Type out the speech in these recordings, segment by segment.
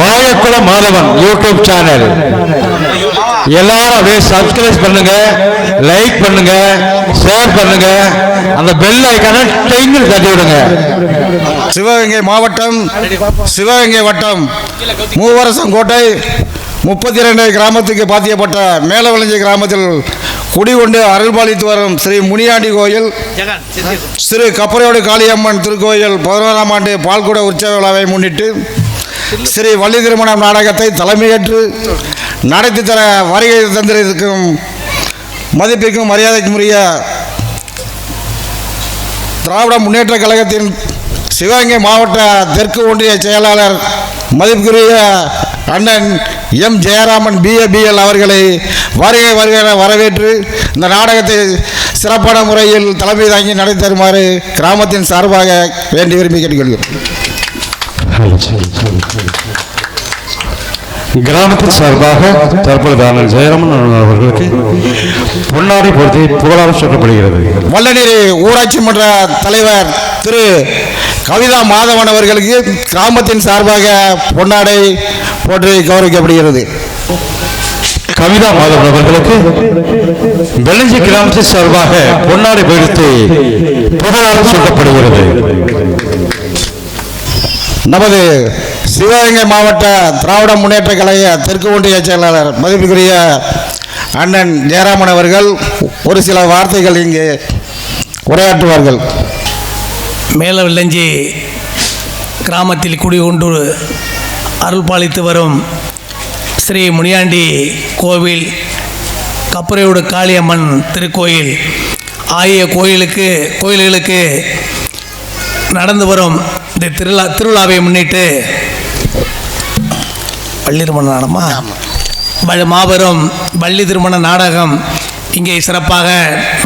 மாயக்குள Madhavan YouTube channel எல்லாரும் அப்படியே subscribe பண்ணுங்க லைக் பண்ணுங்க ஷேர் பண்ணுங்க. அந்த பெல் ஐக்கான டைங்கில் தட்டி விடுங்க. சிவகங்கை மாவட்டம் சிவகங்கை வட்டம் மூவரசம் கோட்டை முப்பத்தி ரெண்டு கிராமத்துக்கு பாத்தியப்பட்ட மேலவளஞ்சி கிராமத்தில் குடிகொண்டு அருள்பாலித்து வரும் ஸ்ரீ முனியாண்டி கோயில் ஸ்ரீ கப்பரையோடு காளியம்மன் திருக்கோயில் பதினோராம் ஆண்டு பால்குட உற்சவ விழாவை முன்னிட்டு ஸ்ரீ வள்ளி திருமணம் நாடகத்தை தலைமையேற்று நடத்தி தர வருகை தந்திருக்கும் மதிப்பிற்கும் மரியாதைக்குரிய திராவிட முன்னேற்ற கழகத்தின் சிவகங்கை மாவட்ட தெற்கு ஒன்றிய செயலாளர் மதிப்புக்குரிய அண்ணன் எம். ஜெயராமன் பிஏபிஎல் அவர்களை வருகை வருகை வரவேற்று இந்த நாடகத்தை சிறப்பான முறையில் தலைமை தாங்கி நடத்தி தருமாறு கிராமத்தின் சார்பாக வேண்டி விரும்பி கேட்டுக்கொள்கிறோம் கிராமத்தின் சார்பாக தற்பொழுது அண்ணன் ஜெயராமன் அவர்களுக்கு பொன்னாடை பொருத்தி புகழாரம் சொல்லப்படுகிறது வல்லநீர் ஊராட்சி மன்ற தலைவர் திரு கவிதா மாதவன் அவர்களுக்கு கிராமத்தின் சார்பாக பொன்னாடை போற்றி கௌரவிக்கப்படுகிறது கவிதா மாதவன் அவர்களுக்கு வெள்ளஞ்சி கிராமத்தின் சார்பாக பொன்னாடை பொருத்தி புகழாரம் சொல்லப்படுகிறது நமது சிவகங்கை மாவட்ட திராவிட முன்னேற்ற கழக தெற்கு ஒன்றிய செயலாளர் மதிப்புக்குரிய அண்ணன் ஜெயராமன் அவர்கள் ஒரு சில வார்த்தைகள் இங்கே உரையாற்றுவார்கள். மேல வில்லஞ்சி கிராமத்தில் குடிகொண்டு அருள் பாலித்து வரும் ஸ்ரீ முனியாண்டி கோவில் கப்பரையோடு காளியம்மன் திருக்கோயில் ஆகிய கோயிலுக்கு கோயில்களுக்கு நடந்து வரும் இந்த திருவிழா திருவிழாவை முன்னிட்டு வள்ளி திருமண நாடகமா? மாபெரும் வள்ளி திருமண நாடகம் இங்கே சிறப்பாக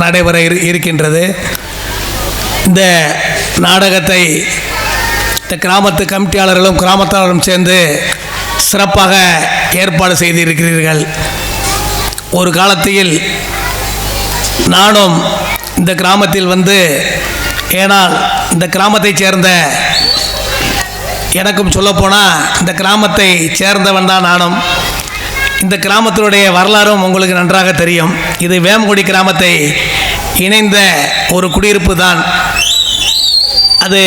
நடைபெற இரு இருக்கின்றது. இந்த நாடகத்தை இந்த கிராமத்து கமிட்டியாளர்களும் கிராமத்தாளரும் சேர்ந்து சிறப்பாக ஏற்பாடு செய்திருக்கிறீர்கள். ஒரு காலத்தில் நானும் இந்த கிராமத்தில் வந்து ஏனால் இந்த கிராமத்தைச் சேர்ந்த எனக்கும் சொல்லப்போனால் இந்த கிராமத்தை சேர்ந்தவன் தான் நானும். இந்த கிராமத்தினுடைய வரலாறும் உங்களுக்கு நன்றாக தெரியும். இது வேமகுடி கிராமத்தை இணைந்த ஒரு குடியிருப்பு தான். அது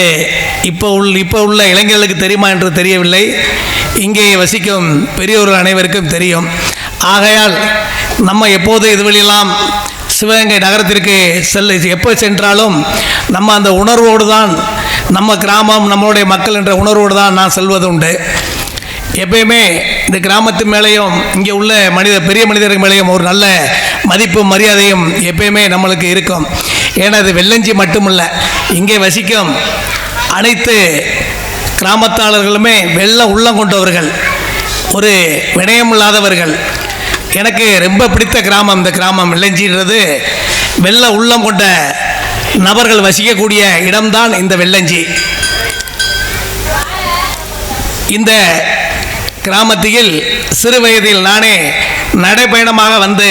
இப்போ உள் இப்போ உள்ள இளைஞர்களுக்கு தெரியுமா என்று தெரியவில்லை. இங்கே வசிக்கும் பெரியோர்கள் அனைவருக்கும் தெரியும். ஆகையால் நம்ம எப்போது இது வழியெல்லாம் சிவகங்கை நகரத்திற்கு செல்ல எப்போ சென்றாலும் நம்ம அந்த உணர்வோடு தான் நம்ம கிராமம் நம்மளுடைய மக்கள் என்ற உணர்வோடு தான் நான் செல்வது உண்டு. எப்பயுமே இந்த கிராமத்து மேலேயும் இங்கே உள்ள மனித பெரிய மனிதர்கள் மேலேயும் ஒரு நல்ல மதிப்பும் மரியாதையும் எப்பயுமே நம்மளுக்கு இருக்கும். ஏன்னா அது வெள்ளஞ்சி மட்டுமல்ல இங்கே வசிக்கும் அனைத்து கிராமத்தாளர்களுமே வெள்ள உள்ளம் கொண்டவர்கள் ஒரு வினயம் இல்லாதவர்கள். எனக்கு ரொம்ப பிடித்த கிராமம் இந்த கிராமம். வெள்ளஞ்சின்றது வெள்ள உள்ளம் கொண்ட நபர்கள் வசிக்கக்கூடிய இடம்தான் இந்த வெள்ளஞ்சி. இந்த கிராமத்தில் சிறு வயதில் நானே நடைப்பயணமாக வந்து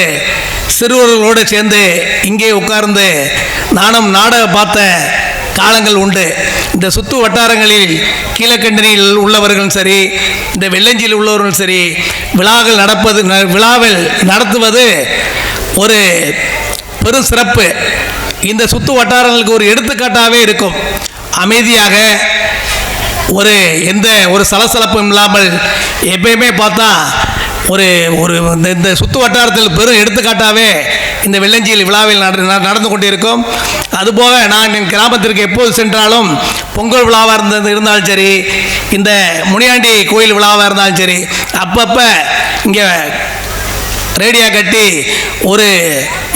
சிறுவர்களோடு சேர்ந்து இங்கே உட்கார்ந்து நானும் நாடகம் பார்த்த காலங்கள் உண்டு. இந்த சுற்று வட்டாரங்களில் கீழக்கண்டனியில் உள்ளவர்களும் சரி இந்த வெள்ளஞ்சியில் உள்ளவர்களும் சரி விழாக்கள் நடப்பது ந- விழாவில் நடத்துவது ஒரு பெரும் சிறப்பு இந்த சுத்து வட்டாரங்களுக்கு ஒரு எடுத்துக்காட்டாகவே இருக்கும். அமைதியாக ஒரு எந்த ஒரு சலசலப்பும் இல்லாமல் எப்பயுமே பார்த்தா ஒரு ஒரு இந்த இந்த சுற்று வட்டாரத்தில் பெரும் எடுத்துக்காட்டாகவே இந்த வெள்ளஞ்சியில் விழாவில் நடந்து கொண்டிருக்கும். அதுபோக நான் என் கிராமத்திற்கு எப்போது சென்றாலும் பொங்கல் விழாவாக இருந்தது இருந்தாலும் சரி இந்த முனியாண்டி கோயில் விழாவாக இருந்தாலும் சரி அப்பப்போ இங்கே ரேடியா கட்டி ஒரு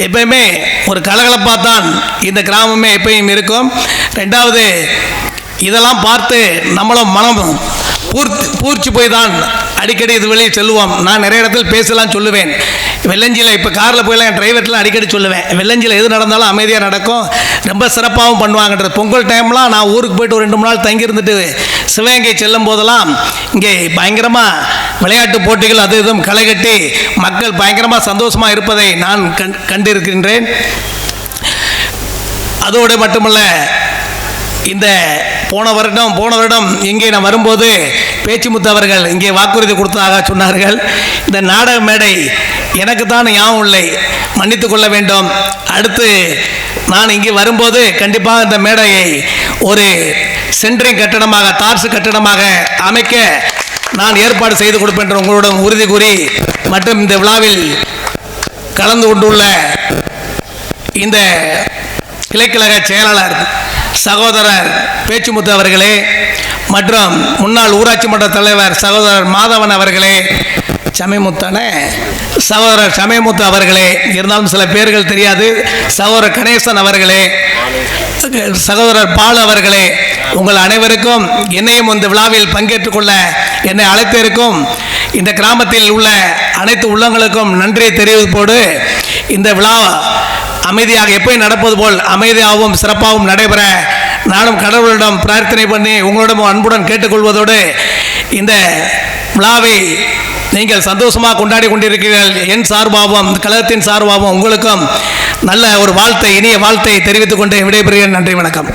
எப்பயுமே ஒரு கலகலப்பாக தான் இந்த கிராமமே எப்பயும் இருக்கும். ரெண்டாவது இதெல்லாம் பார்த்து நம்மளும் மனம் பூர்த்தி பூர்ச்சி போய் தான் அடிக்கடி இது வெளியே செல்லுவோம். நான் நிறைய இடத்தில் பேசலாம் சொல்லுவேன். வெள்ளஞ்சியில் இப்போ காரில் போயெல்லாம் என் டிரைவர்லாம் அடிக்கடி சொல்லுவேன். வெள்ளஞ்சியில் எது நடந்தாலும் அமைதியாக நடக்கும். ரொம்ப சிறப்பாகவும் பண்ணுவாங்கன்றது பொங்கல் டைம்லாம் நான் ஊருக்கு போயிட்டு ஒரு ரெண்டு மூணு நாள் தங்கியிருந்துட்டு சிவகங்கை செல்லும் போதெல்லாம் இங்கே பயங்கரமாக விளையாட்டு போட்டிகள் அது இதுவும் களை கட்டி மக்கள் பயங்கரமாக சந்தோஷமாக இருப்பதை நான் கண் கண்டிருக்கின்றேன். அதோடு மட்டுமல்ல இந்த போன வருடம் போன வருடம் இங்கே நான் வரும்போது பேச்சுமுத்து அவர்கள் இங்கே வாக்குறுதி கொடுத்ததாக சொன்னார்கள். இந்த நாடக மேடை எனக்கு தான் ஞாபகம் இல்லை. மன்னித்து கொள்ள வேண்டும். அடுத்து நான் இங்கே வரும்போது கண்டிப்பாக இந்த மேடையை ஒரு சென்ட்ரிங் கட்டடமாக தார்சு கட்டடமாக அமைக்க நான் ஏற்பாடு செய்து கொடுப்பேன் என்று உங்களுடன் உறுதி கூறி மற்றும் இந்த விழாவில் கலந்து கொண்டுள்ள இந்த கிளைக்கழக செயலாளர் சகோதரர் பேச்சுமுத்து அவர்களே மற்றும் முன்னாள் ஊராட்சி மன்ற தலைவர் சகோதரர் மாதவன் அவர்களே சமயமுத்தான சகோதரர் சமயமுத்து அவர்களே இருந்தாலும் சில பேர்கள் தெரியாது சகோதரர் கணேசன் அவர்களே சகோதரர் பால் அவர்களே உங்கள் அனைவருக்கும் என்னையும் இந்த விழாவில் பங்கேற்றுக் கொள்ள என்னை அழைத்திருக்கும் இந்த கிராமத்தில் உள்ள அனைத்து உள்ளங்களுக்கும் நன்றியை தெரிவிப்போடு இந்த விழா அமைதியாக எப்பயும் நடப்பது போல் அமைதியாகவும் சிறப்பாகவும் நடைபெற நானும் கடவுளிடம் பிரார்த்தனை பண்ணி உங்களிடம் அன்புடன் கேட்டுக்கொள்வதோடு இந்த விழாவை நீங்கள் சந்தோஷமாக கொண்டாடி கொண்டிருக்கிறீர்கள். என் சார்பாகவும் கழகத்தின் சார்பாகவும் உங்களுக்கும் நல்ல ஒரு வாழ்த்தை இனிய வாழ்த்தை தெரிவித்துக் கொண்டு விடைபெறுகிறேன். நன்றி வணக்கம்.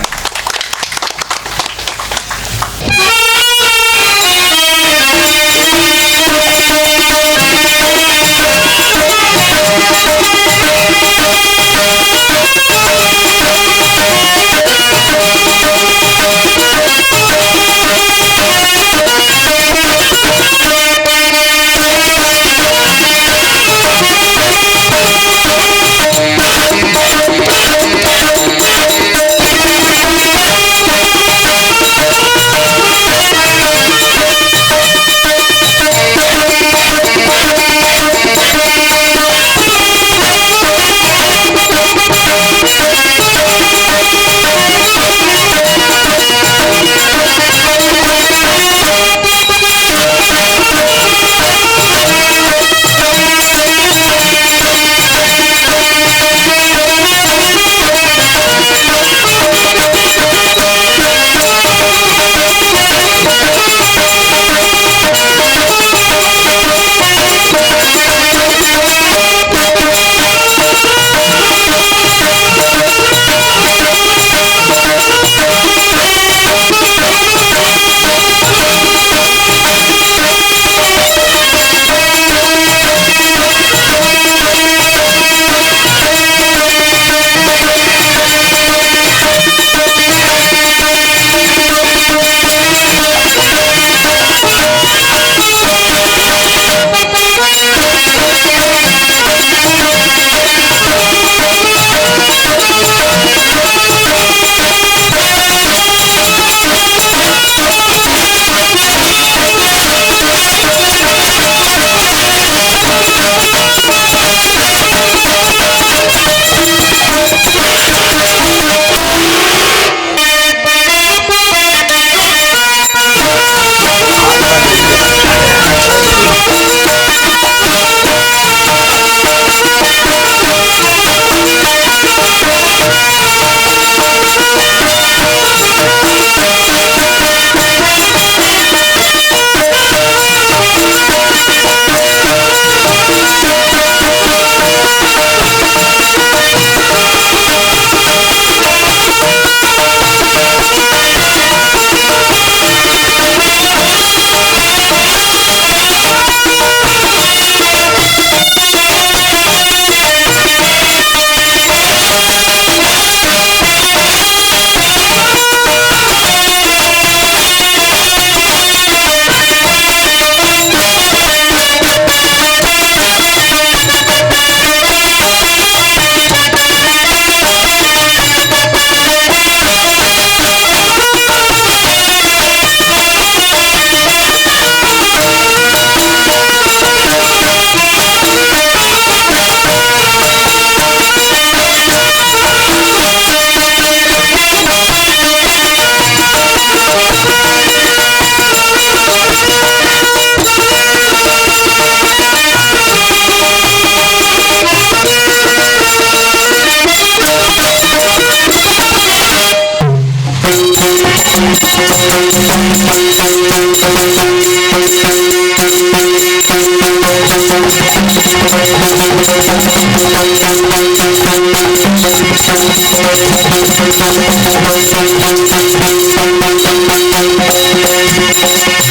இந்த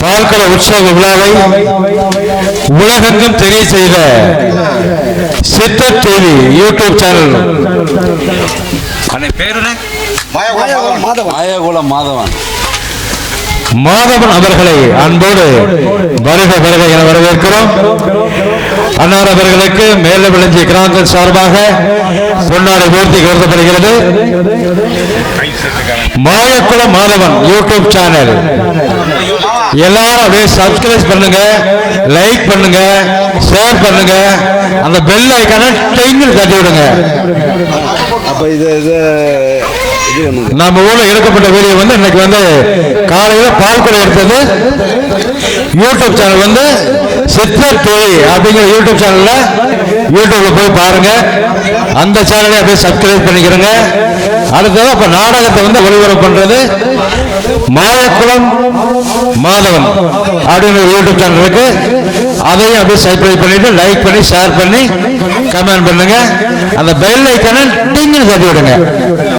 பால்கட உற்சவ விழாவை உலகெங்கும் தெரிய செய்த Siddhar TV YouTube channel. Mayakulam Madhavan. Madhavan. Madhavan அவர்களை அன்போடு வருக வருக என வரவேற்கிறோம். அன்னார் அவர்களுக்கு மேல விளைஞ்சி கிராமத்தின் சார்பாக பொன்னாடை பூர்த்தி கருதப்படுகிறது. மாயக்குளம் மாதவன் யூடியூப் சேனல் எல்லாரும் அப்படியே சப்ஸ்கிரைப் பண்ணுங்க லைக் பண்ணுங்க ஷேர் பண்ணுங்க. அந்த பெல் ஐக்கான டெங்கில் தட்டி விடுங்க அப்ப இது இது நம்ம ஊர்ல எடுக்கப்பட்ட வீடியோ வந்து இன்னைக்கு வந்து காலையில பால் கூட எடுத்தது. யூடியூப் சேனல் வந்து சித்தர் தொழி அப்படிங்கிற யூடியூப் சேனல்ல யூடியூப்ல போய் பாருங்க. அந்த சேனலை அப்படியே சப்ஸ்கிரைப் பண்ணிக்கிறங்க. அடுத்தது அப்ப நாடகத்தை வந்து ஒளிபரப்பு பண்றது மாயக்குளம் மாதவன் அப்படிங்கிற யூடியூப் சேனல் இருக்கு. அதையும் அப்படியே சப்ஸ்கிரைப் பண்ணிட்டு லைக் பண்ணி ஷேர் பண்ணி கமெண்ட் பண்ணுங்க. அந்த பெல் ஐக்கனை டிங்னு தட்டி விடுங்க